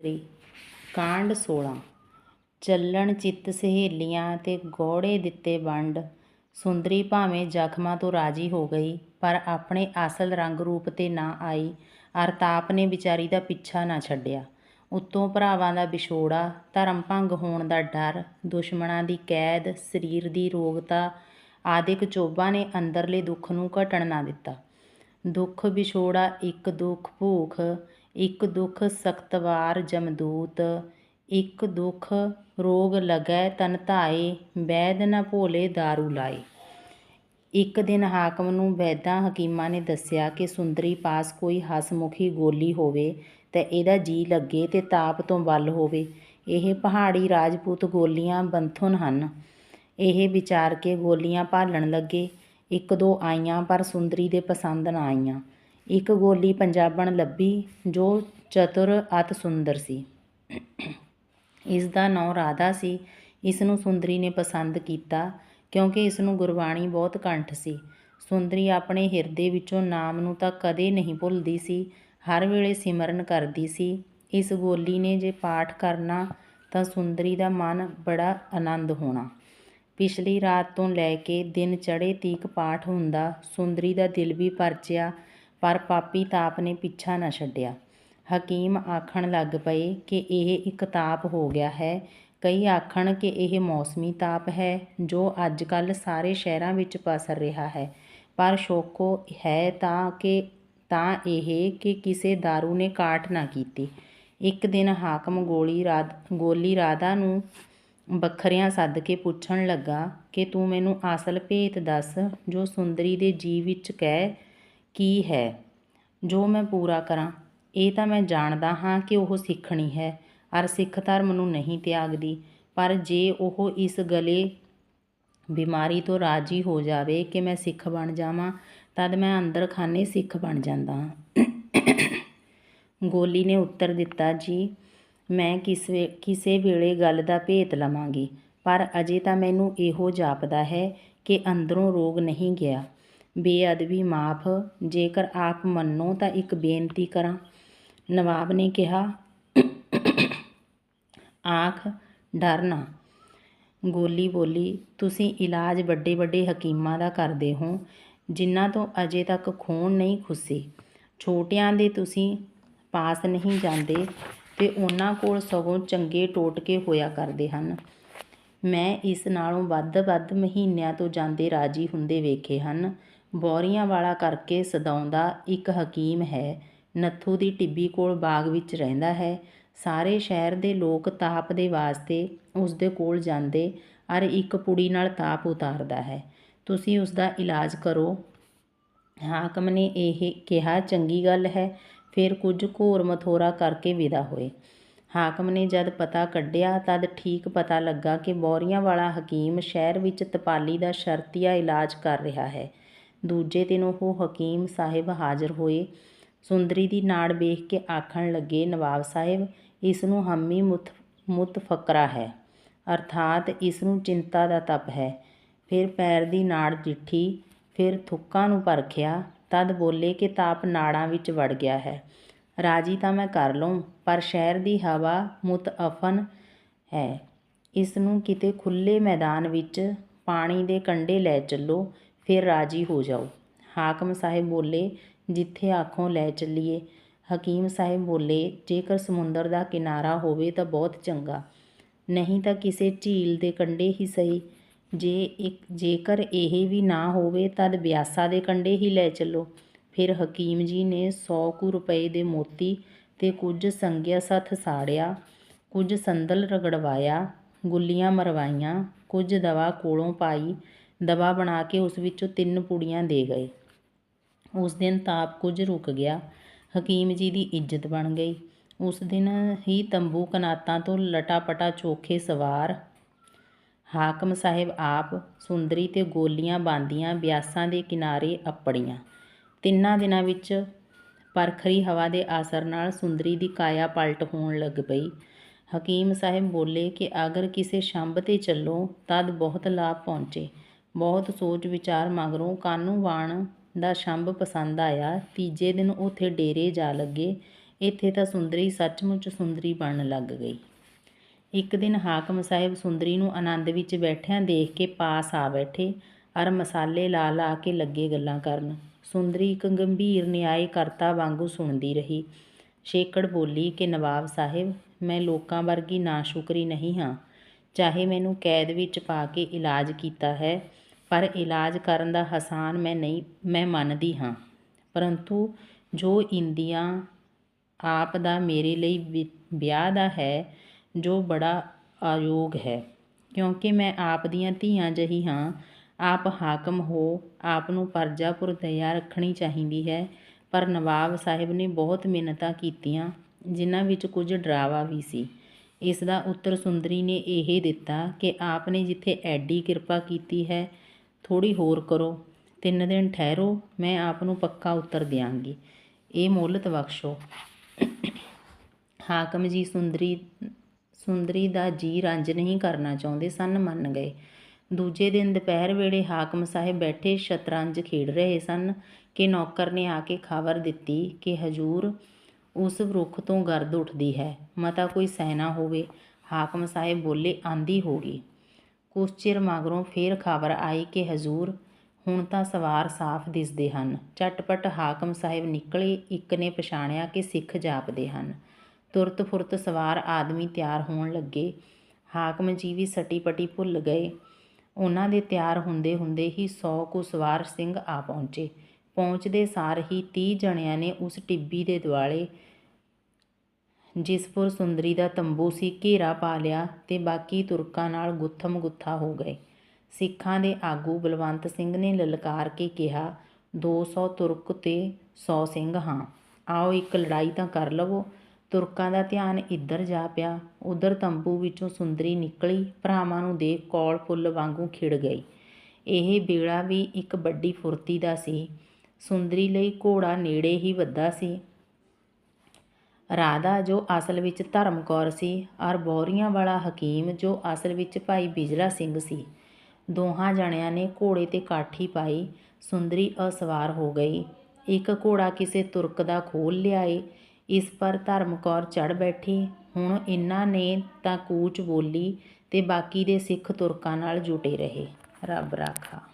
ਤ੍ਰੀ। ਕਾਂਡ 16 ਚੱਲਣ ਚਿੱਤ ਸਹੇਲੀਆਂ ਤੇ ਗੋੜੇ ਦਿੱਤੇ ਵੰਡ। ਸੁੰਦਰੀ ਭਾਵੇਂ ਜ਼ਖਮਾਂ ਤੋਂ ਰਾਜੀ ਹੋ ਗਈ, ਪਰ ਆਪਣੇ ਅਸਲ ਰੰਗ ਰੂਪ ਤੇ ਨਾ ਆਈ। ਅਰਤਾਪ ਨੇ ਵਿਚਾਰੀ ਦਾ ਪਿੱਛਾ ਨਾ ਛੱਡਿਆ। ਉੱਤੋਂ ਭਰਾਵਾਂ ਦਾ ਵਿਛੋੜਾ, ਧਰਮ ਭੰਗ ਹੋਣ ਦਾ ਡਰ, ਦੁਸ਼ਮਣਾਂ ਦੀ ਕੈਦ, ਸਰੀਰ ਦੀ ਰੋਗਤਾ ਆਦਿਕ ਚੋਭਾਂ ਨੇ ਅੰਦਰਲੇ ਦੁੱਖ ਨੂੰ ਘਟਣ ਨਾ ਦਿੱਤਾ। ਦੁੱਖ ਵਿਛੋੜਾ ਇੱਕ ਦੁੱਖ ਭੂਖ ਇੱਕ ਦੁੱਖ ਸਖਤਵਾਰ ਜਮਦੂਤ, ਇੱਕ ਦੁੱਖ ਰੋਗ ਲਗੈ ਤਨ ਧਾਏ, ਵੈਦ ਨ ਭੋਲੇ ਦਾਰੂ ਲਾਏ। ਇੱਕ ਦਿਨ ਹਾਕਮ ਨੂੰ ਵੈਦਾਂ ਹਕੀਮਾਂ ਨੇ ਦੱਸਿਆ ਕਿ ਸੁੰਦਰੀ ਪਾਸ ਕੋਈ ਹਸਮੁਖੀ ਗੋਲੀ ਹੋਵੇ ਤੇ ਇਹਦਾ ਜੀ ਲੱਗੇ ਤੇ ਤਾਪ ਤੋਂ ਵੱਲ ਹੋਵੇ। ਇਹ ਪਹਾੜੀ ਰਾਜਪੂਤ ਗੋਲੀਆਂ ਬੰਥੁਨ ਹਨ। ਇਹ ਵਿਚਾਰ ਕੇ ਗੋਲੀਆਂ ਭਾਲਣ ਲੱਗੇ। ਇੱਕ ਦੋ ਆਈਆਂ ਪਰ ਸੁੰਦਰੀ ਦੇ ਪਸੰਦ ਨਾ ਆਈਆਂ। ਇੱਕ ਗੋਲੀ ਪੰਜਾਬਣ ਲੱਭੀ, ਜੋ ਚਤੁਰ ਅਤ ਸੁੰਦਰ ਸੀ। ਇਸ ਦਾ ਨਾਂ ਰਾਧਾ ਸੀ। ਇਸ ਨੂੰ ਸੁੰਦਰੀ ਨੇ ਪਸੰਦ ਕੀਤਾ ਕਿਉਂਕਿ ਇਸ ਨੂੰ ਗੁਰਬਾਣੀ ਬਹੁਤ ਕੰਠ ਸੀ। ਸੁੰਦਰੀ ਆਪਣੇ ਹਿਰਦੇ ਵਿੱਚੋਂ ਨਾਮ ਨੂੰ ਤਾਂ ਕਦੇ ਨਹੀਂ ਭੁੱਲਦੀ ਸੀ, ਹਰ ਵੇਲੇ ਸਿਮਰਨ ਕਰਦੀ ਸੀ। ਇਸ ਗੋਲੀ ਨੇ ਜੇ ਪਾਠ ਕਰਨਾ ਤਾਂ ਸੁੰਦਰੀ ਦਾ ਮਨ ਬੜਾ ਆਨੰਦ ਹੋਣਾ। ਪਿਛਲੀ ਰਾਤ ਤੋਂ ਲੈ ਕੇ ਦਿਨ ਚੜ੍ਹੇ ਤੀਕ ਪਾਠ ਹੁੰਦਾ, ਸੁੰਦਰੀ ਦਾ ਦਿਲ ਵੀ ਪਰਚਿਆ ਪਰ ਪਾਪੀ ਤਾਪ ਨੇ ਪਿੱਛਾ ਨਾ ਛੱਡਿਆ। ਹਕੀਮ ਆਖਣ ਲੱਗ ਪਏ ਕਿ ਇਹ ਇੱਕ ਤਾਪ ਹੋ ਗਿਆ ਹੈ। ਕਈ ਆਖਣ ਕਿ ਇਹ ਮੌਸਮੀ ਤਾਪ ਹੈ, ਜੋ ਅੱਜ ਕੱਲ੍ਹ ਸਾਰੇ ਸ਼ਹਿਰਾਂ ਵਿੱਚ ਪਸਰ ਰਿਹਾ ਹੈ। ਪਰ ਸ਼ੋਕੋ ਹੈ ਤਾਂ ਕਿ, ਤਾਂ ਇਹ ਕਿ ਕਿਸੇ दारू ਨੇ ਕਾਟ ਨਾ ਕੀਤੀ। ਇੱਕ ਦਿਨ ਹਾਕਮ ਗੋਲੀ ਰਾਧ ਗੋਲੀ ਰਾਧਾ ਨੂੰ ਬੱਖਰਿਆਂ ਸੱਦ ਕੇ ਪੁੱਛਣ ਲੱਗਾ ਕਿ ਤੂੰ ਮੈਨੂੰ ਅਸਲ ਭੇਤ ਦੱਸ, ਜੋ ਸੁੰਦਰੀ ਦੇ ਜੀ ਵਿੱਚ ਕਹਿ ਕੀ ਹੈ? ਜੋ ਮੈਂ ਪੂਰਾ ਕਰਾਂ, ਇਹ ਤਾਂ ਮੈਂ ਜਾਣਦਾ ਹਾਂ ਕਿ ਉਹ ਸਿੱਖਣੀ ਹੈ ਅਰ ਸਿੱਖ ਧਰਮ ਨੂੰ ਨਹੀਂ ਤਿਆਗਦੀ। ਪਰ ਜੇ ਉਹ ਇਸ ਗਲੇ ਬਿਮਾਰੀ ਤੋਂ ਰਾਜੀ ਹੋ ਜਾਵੇ ਕਿ ਮੈਂ ਸਿੱਖ ਬਣ ਜਾਵਾਂ, ਤਦ ਮੈਂ ਅੰਦਰ ਖਾਨੇ ਸਿੱਖ ਬਣ ਜਾਂਦਾ ਹਾਂ। ਗੋਲੀ ਨੇ ਉੱਤਰ ਦਿੱਤਾ, ਜੀ, ਮੈਂ ਕਿਸੇ ਕਿਸੇ ਵੇਲੇ ਗੱਲ ਦਾ ਭੇਤ ਲਵਾਂਗੀ, ਪਰ ਅਜੇ ਤਾਂ ਮੈਨੂੰ ਇਹੋ ਜਾਪਦਾ ਹੈ ਕਿ ਅੰਦਰੋਂ ਰੋਗ ਨਹੀਂ ਗਿਆ। ਬੇਅਦਬੀ ਮਾਫ। ਜੇਕਰ ਆਪ ਮੰਨੋ ਤਾਂ ਇੱਕ ਬੇਨਤੀ ਕਰਾਂ। ਨਵਾਬ ਨੇ ਕਿਹਾ, ਆਖ, ਡਰ ਨਾ। ਗੋਲੀ ਬੋਲੀ, ਤੁਸੀਂ ਇਲਾਜ ਵੱਡੇ ਵੱਡੇ ਹਕੀਮਾਂ ਦਾ ਕਰਦੇ ਹੋ, ਜਿਨ੍ਹਾਂ ਤੋਂ ਅਜੇ ਤੱਕ ਖੂਨ ਨਹੀਂ ਖੁੱਸੇ। ਛੋਟਿਆਂ ਦੇ ਤੁਸੀਂ ਪਾਸ ਨਹੀਂ ਜਾਂਦੇ ਤੇ ਉਹਨਾਂ ਕੋਲ ਸਗੋਂ ਚੰਗੇ ਟੋਟਕੇ ਹੋਇਆ ਕਰਦੇ ਹਨ। ਮੈਂ ਇਸ ਨਾਲੋਂ ਵੱਧ-ਵੱਧ ਮਹੀਨਿਆਂ ਤੋਂ ਜਾਂਦੇ ਰਾਜੀ ਹੁੰਦੇ ਵੇਖੇ ਹਨ। ਬੌਰੀਆਂ ਵਾਲਾ ਕਰਕੇ ਸਦਾਉਂਦਾ ਇੱਕ ਹਕੀਮ ਹੈ। ਨੱਥੂ ਦੀ ਟਿੱਬੀ ਕੋਲ ਬਾਗ ਵਿੱਚ ਰਹਿੰਦਾ ਹੈ। ਸਾਰੇ ਸ਼ਹਿਰ ਦੇ ਲੋਕ ਤਾਪ ਦੇ ਵਾਸਤੇ ਉਸ ਦੇ ਕੋਲ ਜਾਂਦੇ ਅਰ ਇੱਕ ਪੁੜੀ ਨਾਲ ਤਾਪ ਉਤਾਰਦਾ ਹੈ। ਤੁਸੀਂ ਉਸ ਦਾ ਇਲਾਜ ਕਰੋ। ਹਾਕਮ ਨੇ ਇਹ ਕਿਹਾ, ਚੰਗੀ ਗੱਲ ਹੈ। ਫਿਰ ਕੁਝ ਘੋਰ ਮਥੋਰਾ ਕਰਕੇ ਵਿਦਾ ਹੋਏ। ਹਾਕਮ ਨੇ ਜਦ ਪਤਾ ਕੱਢਿਆ, ਤਦ ਠੀਕ ਪਤਾ ਲੱਗਾ ਕਿ ਬੌਰੀਆਂ ਵਾਲਾ ਹਕੀਮ ਸ਼ਹਿਰ ਵਿੱਚ ਤਪਾਲੀ ਦਾ ਸ਼ਰਤੀਆ ਇਲਾਜ ਕਰ ਰਿਹਾ ਹੈ। ਦੂਜੇ ਦਿਨ ਉਹ ਹਕੀਮ ਸਾਹਿਬ ਹਾਜ਼ਰ ਹੋਏ। ਸੁੰਦਰੀ ਦੀ ਨਾੜ ਵੇਖ ਕੇ ਆਖਣ ਲੱਗੇ, ਨਵਾਬ ਸਾਹਿਬ, ਇਸ ਨੂੰ ਹਮੀ ਮੁਤ ਮੁਤਫਕਰਾ ਹੈ। ਅਰਥਾਤ ਇਸ ਨੂੰ ਚਿੰਤਾ ਦਾ ਤਪ ਹੈ। ਫਿਰ ਪੈਰ ਦੀ ਨਾੜ ਡਿੱਠੀ ਫਿਰ ਥੁੱਕਾਂ ਨੂੰ ਪਰਖਿਆ, ਤਦ ਬੋਲੇ ਕਿ ਤਾਪ ਨਾੜਾਂ ਵਿੱਚ ਵੜ ਗਿਆ ਹੈ। ਰਾਜੀ ਤਾਂ ਮੈਂ ਕਰ ਲਵਾਂ ਪਰ ਸ਼ਹਿਰ ਦੀ ਹਵਾ ਮੁਤਅਫਨ ਹੈ। ਇਸ ਨੂੰ ਕਿਤੇ ਖੁੱਲੇ ਮੈਦਾਨ ਵਿੱਚ ਪਾਣੀ ਦੇ ਕੰਢੇ ਲੈ ਚੱਲੋ। ਫਿਰ ਰਾਜੀ ਹੋ ਜਾਓ। ਹਾਕਮ ਸਾਹਿਬ ਬੋਲੇ, ਜਿੱਥੇ ਆਖੋਂ ਲੈ ਚੱਲੀਏ। ਹਕੀਮ ਸਾਹਿਬ ਬੋਲੇ, ਜੇਕਰ ਸਮੁੰਦਰ ਦਾ ਕਿਨਾਰਾ ਹੋਵੇ ਤਾਂ ਬਹੁਤ ਚੰਗਾ। ਨਹੀਂ ਤਾਂ ਕਿਸੇ ਝੀਲ ਦੇ ਕੰਢੇ ਹੀ ਸਹੀ। ਜੇ ਇੱਕ, ਜੇਕਰ ਇਹ ਵੀ ਨਾ ਹੋਵੇ ਤਦ ਬਿਆਸਾ ਦੇ ਕੰਢੇ ਹੀ ਲੈ ਚੱਲੋ। ਫਿਰ ਹਕੀਮ ਜੀ ਨੇ 100 ਕੁ ਰੁਪਏ ਦੇ ਮੋਤੀ ਤੇ ਕੁਝ ਸੰਗਿਆ ਸੱਥ ਸਾੜਿਆ, ਕੁਝ ਸੰਦਲ ਰਗੜਵਾਇਆ, ਗੁੱਲੀਆਂ ਮਰਵਾਈਆਂ, ਕੁਝ ਦਵਾ ਕੋਲੋਂ ਪਾਈ ਦਬਾ ਬਣਾ ਕੇ ਉਸ ਵਿੱਚੋਂ ਤਿੰਨ ਪੁੜੀਆਂ ਦੇ ਗਏ। ਉਸ ਦਿਨ ਤਾਪ ਕੁਝ ਰੁਕ ਗਿਆ। ਹਕੀਮ ਜੀ ਦੀ ਇੱਜ਼ਤ ਬਣ ਗਈ। ਉਸ ਦਿਨ ਹੀ ਤੰਬੂ ਕਨਾਤਾਂ ਤੋਂ ਲਟਾਪਟਾ ਚੋਖੇ ਸਵਾਰ ਹਾਕਮ ਸਾਹਿਬ ਆਪ ਸੁੰਦਰੀ ਤੇ ਗੋਲੀਆਂ ਬਾਂਦੀਆਂ ਬਿਆਸਾਂ ਦੇ ਕਿਨਾਰੇ ਅੱਪੜੀਆਂ। ਤਿੰਨਾਂ ਦਿਨਾਂ ਵਿੱਚ ਪਰਖਰੀ ਹਵਾ ਦੇ ਆਸਰ ਨਾਲ ਸੁੰਦਰੀ ਦੀ ਕਾਇਆ ਪਲਟ ਹੋਣ ਲੱਗ ਪਈ। ਹਕੀਮ ਸਾਹਿਬ ਬੋਲੇ ਕਿ ਅਗਰ ਕਿਸੇ ਸ਼ੰਭ ਤੇ ਚੱਲੋ ਤਦ ਬਹੁਤ ਲਾਭ ਪਹੁੰਚੇ। ਬਹੁਤ ਸੋਚ ਵਿਚਾਰ ਮਗਰੋਂ ਕਾਨੂੰ ਵਾਣ ਦਾ ਸ਼ੰਭ ਪਸੰਦ ਆਇਆ। ਤੀਜੇ ਦਿਨ ਉਥੇ ਡੇਰੇ ਜਾ ਲੱਗੇ। ਇੱਥੇ ਤਾਂ ਸੁੰਦਰੀ ਸੱਚਮੁੱਚ ਸੁੰਦਰੀ ਬਣਨ ਲੱਗ ਗਈ। ਇੱਕ ਦਿਨ ਹਾਕਮ ਸਾਹਿਬ ਸੁੰਦਰੀ ਨੂੰ ਆਨੰਦ ਵਿੱਚ ਬੈਠਿਆਂ ਦੇਖ ਕੇ ਪਾਸ ਆ ਬੈਠੇ। ਅਰ ਮਸਾਲੇ ਲਾ ਲਾ ਕੇ ਲੱਗੇ ਗੱਲਾਂ ਕਰਨ। ਸੁੰਦਰੀ ਇੱਕ ਗੰਭੀਰ ਨਿਆਏ ਕਰਤਾ ਵਾਂਗੂ ਸੁਣਦੀ ਰਹੀ। ਸ਼ੇਕੜ ਬੋਲੀ ਕਿ ਨਵਾਬ ਸਾਹਿਬ, ਮੈਂ ਲੋਕਾਂ ਵਰਗੀ ਨਾਸ਼ੁਕਰੀ ਨਹੀਂ ਹਾਂ। ਚਾਹੇ ਮੈਨੂੰ ਕੈਦ ਵਿੱਚ ਪਾ ਕੇ ਇਲਾਜ ਕੀਤਾ ਹੈ, ਪਰ ਇਲਾਜ ਕਰਨ ਦਾ ਹਸਾਨ ਮੈਂ ਨਹੀਂ, ਮੈਂ ਮੰਨਦੀ ਹਾਂ। ਪਰੰਤੂ ਜੋ ਇੰਦੀਆਂ ਆਪ ਦਾ ਮੇਰੇ ਲਈ ਵਿ- ਵਿਆਹ ਦਾ ਹੈ, ਜੋ ਬੜਾ ਅਯੋਗ ਹੈ। ਕਿਉਂਕਿ ਮੈਂ ਆਪ ਦੀਆਂ ਧੀਆਂ ਜਹੀ ਹਾਂ, ਆਪ ਹਾਕਮ ਹੋ, ਆਪ ਨੂੰ ਪਰਜਾਪੁਰ ਦਇਆ ਰੱਖਣੀ ਚਾਹੀਦੀ ਹੈ। ਪਰ ਨਵਾਬ ਸਾਹਿਬ ਨੇ ਬਹੁਤ ਮਿਹਨਤਾਂ ਕੀਤੀਆਂ, ਜਿਨ੍ਹਾਂ ਵਿੱਚ ਕੁਝ ਡਰਾਵਾ ਵੀ ਸੀ। ਇਸ ਦਾ ਉੱਤਰ ਸੁੰਦਰੀ ਨੇ ਇਹ ਦਿੱਤਾ ਕਿ ਆਪ ਨੇ ਜਿੱਥੇ ਐਡੀ ਕਿਰਪਾ ਕੀਤੀ ਹੈ ਥੋੜੀ ਹੋਰ ਕਰੋ। ਤਿੰਨ ਦਿਨ ਠਹਿਰੋ, ਮੈਂ ਆਪ ਨੂੰ ਪੱਕਾ ਉੱਤਰ ਦਿਆਂਗੀ। ਇਹ ਮੋਹਲਤ ਬਖਸ਼ੋ ਹਾਕਮ ਜੀ ਸੁੰਦਰੀ ਸੁੰਦਰੀ ਦਾ ਜੀ ਰੰਜ ਨਹੀਂ ਕਰਨਾ ਚਾਹੁੰਦੇ, ਸਨ ਮੰਨ ਗਏ। ਦੂਜੇ ਦਿਨ ਦੁਪਹਿਰ ਵੇਲੇ ਹਾਕਮ ਸਾਹਿਬ ਬੈਠੇ ਸ਼ਤਰੰਜ ਖੇਡ ਰਹੇ ਸਨ ਕਿ ਨੌਕਰ ਨੇ ਆ ਕੇ ਖਬਰ ਦਿੱਤੀ ਕਿ ਹਜੂਰ ਉਸ ਰੁੱਖ ਤੋਂ ਗਰਦ ਉੱਠਦੀ ਹੈ। ਮਤਾ ਕੋਈ ਸੈਨਾ ਹੋਵੇ, ਹਾਕਮ ਸਾਹਿਬ ਬੋਲੇ, ਆਂਦੀ ਹੋਗੀ। ਕੁਛ ਚਿਰ ਮਗਰੋਂ ਫੇਰ ਖਬਰ ਆਈ ਕਿ ਹਜ਼ੂਰ ਹੁਣ ਤਾਂ ਸਵਾਰ ਸਾਫ਼ ਦਿਸਦੇ ਹਨ। ਝਟਪਟ ਹਾਕਮ ਸਾਹਿਬ ਨਿਕਲੇ, ਇੱਕ ਨੇ ਪਛਾਣਿਆ ਕਿ ਸਿੱਖ ਜਾਪਦੇ ਹਨ। ਤੁਰਤ ਫੁਰਤ ਸਵਾਰ ਆਦਮੀ ਤਿਆਰ ਹੋਣ ਲੱਗੇ। ਹਾਕਮ ਜੀ ਵੀ ਸਟੀ ਪਟੀ ਭੁੱਲ ਗਏ। ਉਹਨਾਂ ਦੇ ਤਿਆਰ ਹੁੰਦੇ ਹੁੰਦੇ ਹੀ 100 ਕੁ ਸਵਾਰ ਸਿੰਘ ਆ ਪਹੁੰਚੇ। ਪਹੁੰਚਦੇ ਸਾਰ ਹੀ 30 ਜਣਿਆਂ ਨੇ ਉਸ ਟਿੱਬੀ ਦੇ ਦੁਆਲੇ ਜਿਸਪੁਰ ਸੁੰਦਰੀ ਦਾ ਤੰਬੂ ਸੀ, ਘੇਰਾ ਪਾ ਲਿਆ ਤੇ ਬਾਕੀ ਤੁਰਕਾਂ ਨਾਲ ਗੁੱਥਮ ਗੁੱਥਾ ਹੋ ਗਏ। ਸਿੱਖਾਂ ਦੇ ਆਗੂ ਬਲਵੰਤ ਸਿੰਘ ਨੇ ਲਲਕਾਰ ਕੇ ਕਿਹਾ 200 ਤੁਰਕ ਤੇ 100 ਸਿੰਘ ਹਾਂ। ਆਓ ਇੱਕ ਲੜਾਈ ਤਾਂ ਕਰ ਲਵੋ। ਤੁਰਕਾਂ ਦਾ ਧਿਆਨ ਇੱਧਰ ਜਾ ਪਿਆ। ਉਧਰ ਤੰਬੂ ਵਿੱਚੋਂ ਸੁੰਦਰੀ ਨਿਕਲੀ। ਭਰਾਵਾਂ ਨੂੰ ਦੇਖ ਕੌਲ ਫੁੱਲ ਵਾਂਗੂ ਖਿੜ ਗਈ। ਇਹ ਬੇੜਾ ਵੀ ਇੱਕ ਵੱਡੀ ਫੁਰਤੀ ਦਾ ਸੀ। ਸੁੰਦਰੀ ਲਈ ਘੋੜਾ ਨੇੜੇ ਹੀ ਵੱਧਾ ਸੀ। ਰਾਧਾ, ਜੋ ਅਸਲ ਵਿੱਚ ਧਰਮ ਕੌਰ ਸੀ, ਔਰ ਬੌਰੀਆਂ ਵਾਲਾ ਹਕੀਮ, ਜੋ ਅਸਲ ਵਿੱਚ ਭਾਈ ਬਿਜਲਾ ਸਿੰਘ ਸੀ। ਦੋਹਾਂ ਜਣਿਆਂ ਨੇ ਘੋੜੇ ਤੇ ਕਾਠੀ ਪਾਈ, ਸੁੰਦਰੀ ਅਸਵਾਰ ਹੋ ਗਈ। ਇੱਕ ਘੋੜਾ ਕਿਸੇ ਤੁਰਕ ਦਾ ਖੋਲ ਲਿਆਏ, ਇਸ ਪਰ ਧਰਮ ਕੌਰ ਚੜ ਬੈਠੀ। ਹੁਣ ਇਹਨਾਂ ਨੇ ਤਾਂ ਕੂਚ ਬੋਲੀ ਤੇ ਬਾਕੀ ਦੇ ਸਿੱਖ ਤੁਰਕਾਂ ਨਾਲ ਜੁਟੇ ਰਹੇ। ਰੱਬ ਰਾਖਾ।